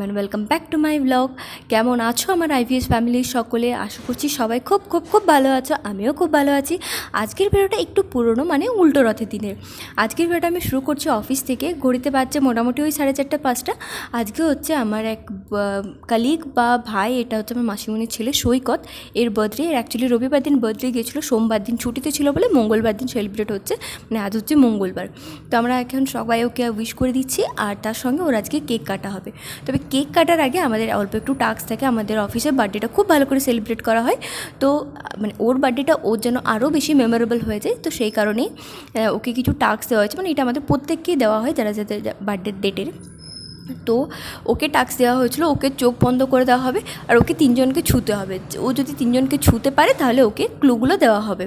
And welcome back to my blog কেমন আছো আমার আইভিএস ফ্যামিলির সকলে? আশা করছি সবাই খুব খুব খুব ভালো আছো। আমিও খুব ভালো আছি। আজকের ভিডিওটা একটু পুরনো মানে উল্টো রথের দিনের। আজকের ভিডিওটা আমি শুরু করছি অফিস থেকে। ঘড়িতে বাজছে মোটামুটি ওই সাড়ে চারটে, পাঁচটা। আজকে হচ্ছে আমার এক কালিগ বা ভাই, এটা হচ্ছে আমার মাসিমণির ছেলে সৈকত। এর বার্থডে এর অ্যাকচুয়ালি রবিবার দিন বার্থডে গিয়েছিল। সোমবার দিন ছুটিতে ছিল বলে মঙ্গলবার দিন সেলিব্রেট হচ্ছে। মানে আজ হচ্ছে মঙ্গলবার। তো আমরা এখন সবাই ওকে উইশ করে দিচ্ছি। আর তার সঙ্গে ওর আজকে কেক কাটা হবে। তবে কেক কাটার আগে আমাদের অল্প একটু টাস্ক থাকে আমাদের অফিসে। বার্থডেটা খুব ভালো করে সেলিব্রেট করা হয়। তো মানে ওর বার্থডেটা ওর যেন আরও বেশি মেমোরেবল হয়ে যায়। তো সেই কারণেই ওকে কিছু টাস্ক দেওয়া হয়েছে। মানে এটা আমাদের প্রত্যেককেই দেওয়া হয় যারা যাদের, বার্থডে ডেটের তো ওকে টাস্ক দেওয়া হয়েছিল, ওকে চোখ বন্ধ করে দেওয়া হবে আর ওকে তিনজনকে ছুতে হবে। ও যদি তিনজনকে ছুতে পারে তাহলে ওকে ক্লুগুলো দেওয়া হবে।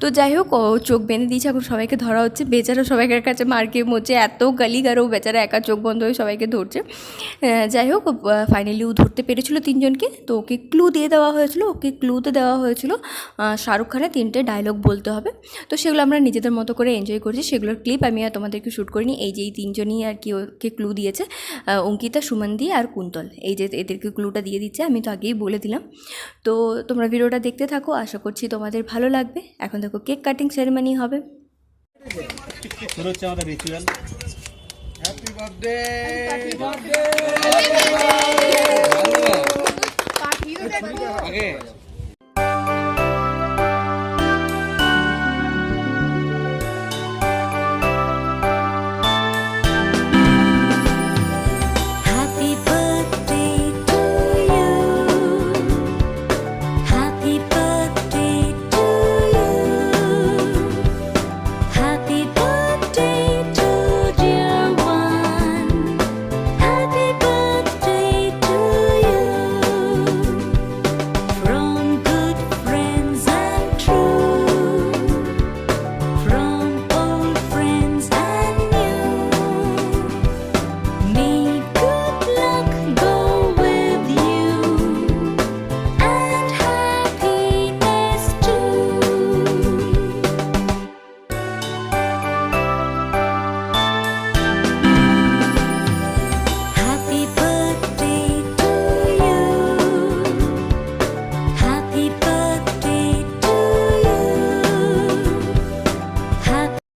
তো যাই হোক, ও চোখ বেঁধে দিয়েছে এখন সবাইকে ধরা হচ্ছে। বেচারা সবাইকার কাছে মার্কে মরছে, এত গালিগার বেচারা একা চোখ বন্ধ হয়ে সবাইকে ধরছে। যাই হোক ফাইনালি ও ধরতে পেরেছিল তিনজনকে। তো ওকে ক্লু দিয়ে দেওয়া হয়েছিল, ওকে ক্লুতে দেওয়া হয়েছিল। শাহরুখ খানের তিনটে ডায়লগ বলতে হবে। তো সেগুলো আমরা নিজেদের মতো করে এনজয় করছি। সেগুলোর ক্লিপ আমি আর তোমাদেরকে শ্যুট করিনি। এই যে এই তিনজনই আর কি ওকে ক্লু দিয়েছে। অঙ্কিতা সুমন্দি আর কুন্তল। এই যে এদেরকে ক্লুটা দিয়ে দিচ্ছে আমি তো আগেই বলে দিলাম। তো তোমরা ভিডিওটা দেখতে থাকো আশা করছি তোমাদের ভালো লাগবে। এখন দেখো কেক কাটিং সেরেমনি হবে। শুরু হচ্ছে আমাদের রিচুয়াল হ্যাপি বার্থডে আগে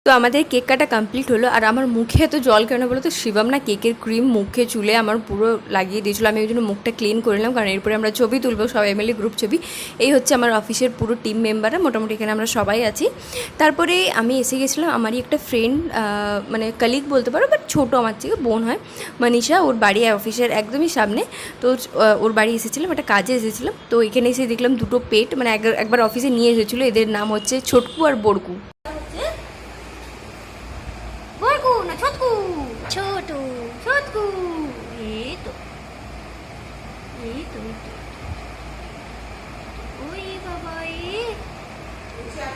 তো আমাদের কেক কাটা কমপ্লিট হলো, আর আমার মুখে এত জল কেন বলো তো? শিবম না কেকের ক্রিম মুখে চুলে আমার পুরো লাগিয়ে দিয়েছিল। আমি ওই জন্য মুখটা ক্লিন করে নিলাম, কারণ এরপরে আমরা ছবি তুলবো সবাই মিলে গ্রুপ ছবি। এই হচ্ছে আমার অফিসের পুরো টিম মেম্বাররা মোটামুটি এখানে আমরা সবাই আছি। তারপরে আমি এসে গেছিলাম, আমারই একটা ফ্রেন্ড মানে কালিগ বলতে পারো বাট ছোটো আমার থেকে, বোন হয়, মনীষা। ওর বাড়ি অফিসের একদমই সামনে। তো ওর বাড়ি এসেছিলাম, একটা কাজে এসেছিলাম। তো এখানে এসে দেখলাম দুটো পেট মানে এক- একবার অফিসে নিয়ে এসেছিল, এদের নাম হচ্ছে ছোটকু আর বড়কু বড়কু না ছোটকু, ছোট, ছোটকু। এই তো এই তো ওই বাবা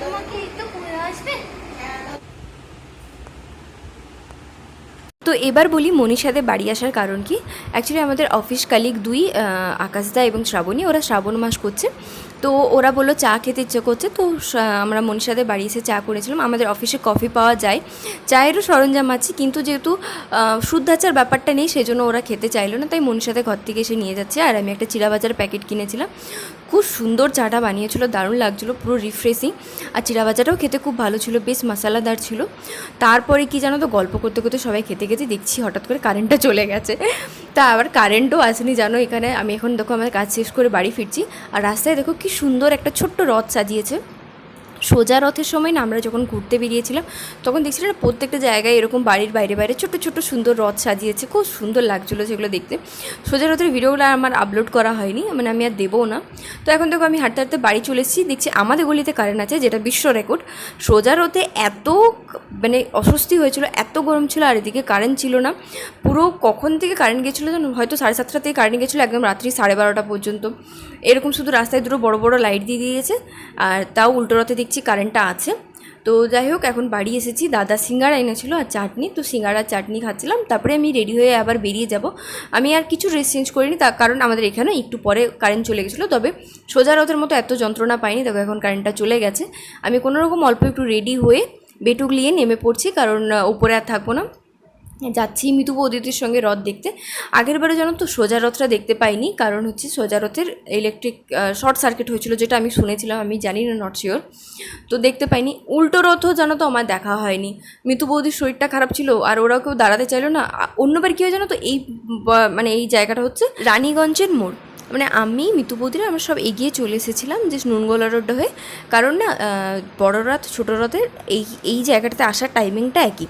তোমাকে একটু আসবে? তো এবার বলি মনীষাদের বাড়ি আসার কারণ কি? অ্যাকচুয়ালি আমাদের অফিস কালিক দুই আকাশদা এবং শ্রাবণী, ওরা শ্রাবণ মাস করছে। তো ওরা বলল চা খেতে ইচ্ছে করছে। তো আমরা মনীষাদের বাড়ি এসে চা করেছিলাম। আমাদের অফিসে কফি পাওয়া যায়। চায়েরও সরঞ্জাম আছে, কিন্তু যেহেতু শুদ্ধাচার ব্যাপারটা নেই, সেজন্য ওরা খেতে চাইলো না। তাই মনীষাদের ঘর থেকে এসে নিয়ে যাচ্ছে। আর আমি একটা চিরাবাজার প্যাকেট কিনেছিলাম। খুব সুন্দর চাটা বানিয়েছিল, দারুণ লাগছিল, পুরো রিফ্রেশিং আর চিরাবাজাটাও খেতে খুব ভালো ছিল, বেশ মশলাদার ছিল। তারপরে কি জানো তো, গল্প করতে করতে সবাই খেতে খেতে দেখছি হঠাৎ করে কারেন্টটা চলে গেছে। তা আবার কারেন্টও আসেনি, জানো? এখানে আমি এখন দেখো আমার কাজ শেষ করে বাড়ি ফিরছি। আর রাস্তায় দেখো কি সুন্দর একটা ছোট্ট রথ সাজিয়েছে। সোজা রথের সময় না আমরা যখন ঘুরতে বেরিয়েছিলাম, তখন দেখছিলাম না প্রত্যেকটা জায়গায় এরকম বাড়ির বাইরে বাইরে ছোট ছোট সুন্দর রথ সাজিয়েছে, খুব সুন্দর লাগছিল সেগুলো দেখতে। সোজা রথের ভিডিওগুলো আমার আপলোড করা হয়নি মানে আমি আর দেবও না। তো এখন দেখো আমি হাঁটতে হাঁটতে বাড়ি চলে এসেছি, দেখছি আমাদের গলিতে কারেন্ট আছে, যেটা বিশ্ব রেকর্ড সোজা রথে এত মানে অস্বস্তি হয়েছিল, এত গরম ছিল, আর এদিকে কারেন্ট ছিল না। পুরো কখন থেকে কারেন্ট গেছিল জানো? হয়তো সাড়ে সাতটা থেকে কারেন্ট গেছিল একদম রাত্রি সাড়ে বারোটা পর্যন্ত। এরকম শুধু রাস্তায় দুটো বড় বড় লাইট দিয়ে দিয়েছে, আর তাও উল্টো রথে দেখছি কারেন্টটা আছে। তো যাই হোক, এখন বাড়ি এসেছি। দাদা সিঙ্গারা এনেছিল আর চাটনি, তো সিঙ্গারা চাটনি খাচ্ছিলাম। তারপরে আমি রেডি হয়ে আবার বেরিয়ে যাব। আমি আর কিছু ড্রেস চেঞ্জ করিনি তার কারণ আমাদের এখানে একটু পরে কারেন্ট চলে গেছিল। তবে সোজা রথের মতো এত যন্ত্রণা পাইনি, তবে এখন কারেন্টটা চলে গেছে। আমি কোনোরকম অল্প একটু রেডি হয়ে বেটুক নিয়ে নেমে পড়ছি, কারণ উপরে আর থাকব না। যাচ্ছি মিতু বৌদিদের সঙ্গে রথ দেখতে। আগের বারে জানো তো সোজা রথটা দেখতে পাইনি, কারণ হচ্ছে সোজা রথের ইলেকট্রিক শর্ট সার্কিট হয়েছিল যেটা আমি শুনেছিলাম, আমি জানি না নট শিওর তো দেখতে পাইনি। উল্টো রথও জানো তো আমার দেখা হয়নি। মিতু বৌদির শরীরটা খারাপ ছিল, আর ওরাও কেউ দাঁড়াতে চাইলো না। অন্যবার কী হয় জানো তো, এই মানে এই জায়গাটা হচ্ছে রানীগঞ্জের মোড়। মানে আমি, মিতু বৌদিরা, আমরা সব এগিয়ে চলে এসেছিলাম যে নুনগোলা রোড হয়ে। কারণ না বড় রথ, ছোটো রথের এই এই জায়গাটাতে আসার টাইমিংটা একই।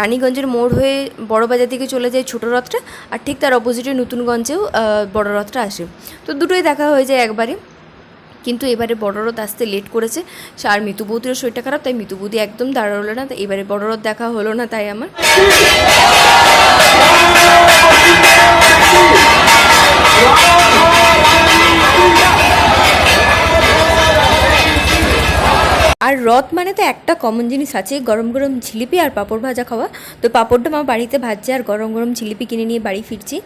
রানীগঞ্জের মোড় হয়ে বড় বাজার দিকে চলে যায় ছোটো রথটা, আর ঠিক তার অপোজিটে নতুনগঞ্জেও বড় রথটা আসে। তো দুটোই দেখা হয়ে যায় একবারে। কিন্তু এবারে বড় রথ আসতে লেট করেছে। আর মিতু বৌদিরও শরীরটা খারাপ, তাই মিতু বৌদি একদম দাঁড়াল না। তাই এবারে বড় রথ দেখা হলো না তাই আমার। আর রথ মানে তো একটা কমন জিনিস আছে, গরম গরম জিলিপি আর পাপড় ভাজা খাওয়া তো পাঁপড়টা মা বাড়িতে ভাজছে আর গরম গরম জিলিপি কিনে নিয়ে বাড়ি ফিরছি.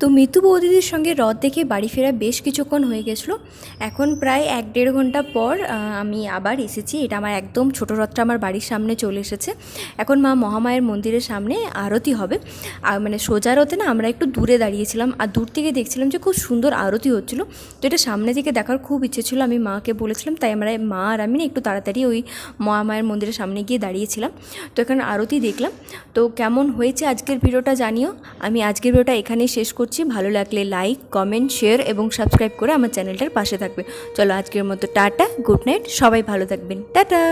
তো মিতু বৌদিদের সঙ্গে রথ দেখে বাড়ি ফেরা বেশ কিছুক্ষণ হয়ে গেছিল। এখন প্রায় এক দেড় ঘণ্টা পর আমি আবার এসেছি। এটা আমার একদম ছোটো রথটা আমার বাড়ির সামনে চলে এসেছে। এখন মা মহামায়ের মন্দিরের সামনে আরতি হবে। আর মানে সোজা রথে না আমরা একটু দূরে দাঁড়িয়েছিলাম। আর দূর থেকে দেখছিলাম যে খুব সুন্দর আরতি হচ্ছিল। তো এটা সামনে থেকে দেখার খুব ইচ্ছে ছিল। আমি মাকে বলেছিলাম, তাই আমরা মা আর আমি না একটু তাড়াতাড়ি ওই মহামায়ের মন্দিরের সামনে গিয়ে দাঁড়িয়েছিলাম। তো এখানে আরতি দেখলাম। তো কেমন হয়েছে আজকের ভিডিওটা জানিও। আমি আজকের ভিডিওটা এখানেই শেষ করছি। ভালো লাগলে লাইক কমেন্ট শেয়ার এবং সাবস্ক্রাইব করে আমার চ্যানেলটার পাশে থাকবে। চলো আজকের মতো টাটা গুড নাইট সবাই ভালো থাকবেন। টাটা!